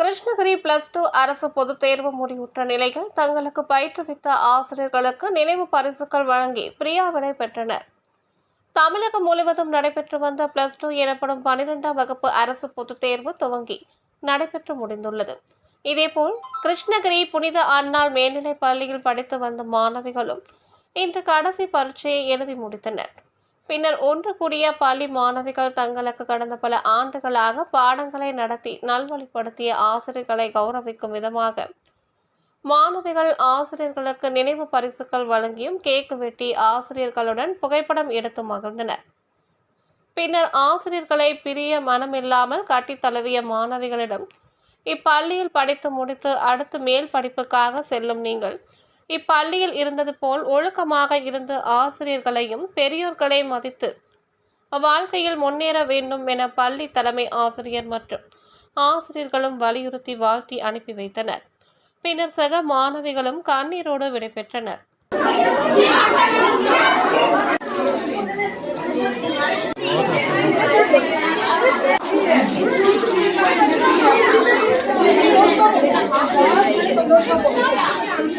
Krishnagiri plus two அரசு பொதுத் தேர்வு முடிவுற்ற நிலையில் தங்களுக்கு பயிற்றுவித்த ஆசிரியர்களுக்கு நினைவு பரிசுகள் வழங்கி பிரியாவினை பெற்றனர். தமிழகம் முழுவதும் நடைபெற்று வந்த பிளஸ் டூ எனப்படும் பனிரெண்டாம் வகுப்பு அரசு பொதுத் தேர்வு துவங்கி நடைபெற்று முடிந்துள்ளது. இதேபோல் கிருஷ்ணகிரி புனித அன்னாள் மேல்நிலைப் பள்ளியில் படித்து வந்த மாணவிகளும் இன்று கடைசி பரீட்சையை எழுதி முடித்தனர். பின்னர் ஒன்று கூடிய பள்ளி மாணவிகள் தங்களுக்கு கடந்த பல ஆண்டுகளாக பாடங்களை நடத்தி நல்வழிப்படுத்திய ஆசிரியர்களை கௌரவிக்கும் விதமாக மாணவிகள் ஆசிரியர்களுக்கு நினைவு பரிசுகள் வழங்கியும் கேக்கு வெட்டி ஆசிரியர்களுடன் புகைப்படம் எடுத்து மகிழ்ந்தனர். பின்னர் ஆசிரியர்களை பிரிய மனமில்லாமல் கட்டித் தழுவிய மாணவிகளிடம் இப்பள்ளியில் படித்து முடித்து அடுத்து மேல் படிப்புக்காக செல்லும் நீங்கள் இப்பள்ளியில் இருந்தது போல் ஒழுக்கமாக இருந்து ஆசிரியர்களையும் பெரியோர்களை மதித்து வாழ்க்கையில் முன்னேற வேண்டும் என பள்ளி தலைமை ஆசிரியர் மற்றும் ஆசிரியர்களும் வலியுறுத்தி வாழ்த்தி அனுப்பி வைத்தனர். பின்னர் சக மாணவிகளும் கண்ணீரோடு விடைபெற்றனர்.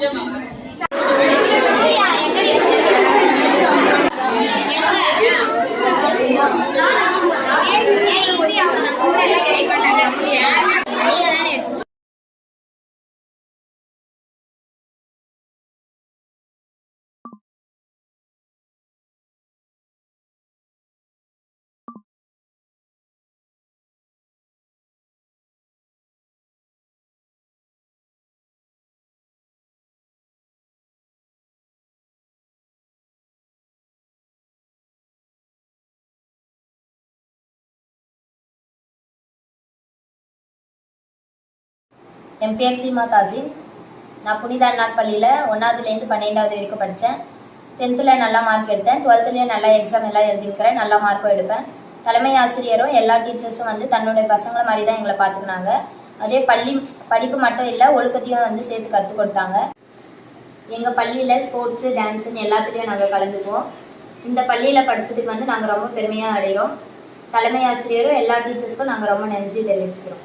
Gracias. என் பேர் சீமா தாசின் நான் புனித அண்ணாட் பள்ளியில் ஒன்றாவதுலேருந்து பன்னெண்டாவது வரைக்கும் படித்தேன் டென்த்தில் நல்லா மார்க் எடுத்தேன். டுவெல்த்துலேயும் நல்லா எக்ஸாம் எல்லாம் எழுதியிருக்கிறேன். நல்லா மார்க்கும் எடுப்பேன். தலைமை ஆசிரியரும் எல்லா டீச்சர்ஸும் வந்து தன்னுடைய பசங்களை மாதிரி தான் எங்களை பார்த்துக்கினாங்க. அதே பள்ளி படிப்பு மட்டும் இல்லை ஒழுக்கத்தையும் வந்து சேர்த்து கற்றுக் கொடுத்தாங்க. எங்கள் பள்ளியில் ஸ்போர்ட்ஸு டான்ஸுன்னு எல்லாத்துலேயும் நாங்கள் கலந்துக்குவோம். இந்த பள்ளியில் படித்ததுக்கு வந்து நாங்கள் ரொம்ப பெருமையாக அடைகிறோம் தலைமை ஆசிரியரும் எல்லா டீச்சர்ஸ்க்கும் நாங்கள் ரொம்ப நன்றி தெரிவிச்சுக்கிறோம்.